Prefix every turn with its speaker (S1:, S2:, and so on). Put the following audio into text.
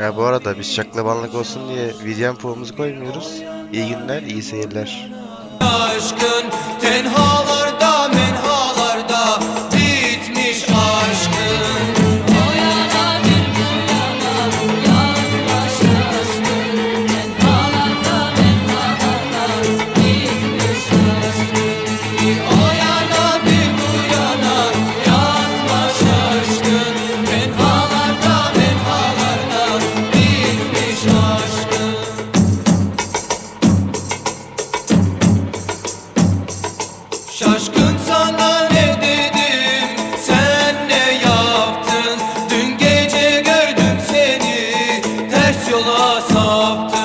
S1: Ha bu arada biz şaklabanlık olsun diye VDM puanımızı koymuyoruz. İyi günler, iyi seyirler.
S2: aşkın Şaşkın sana ne dedim sen ne yaptın? Dün gece gördüm seni. Ters yola saptın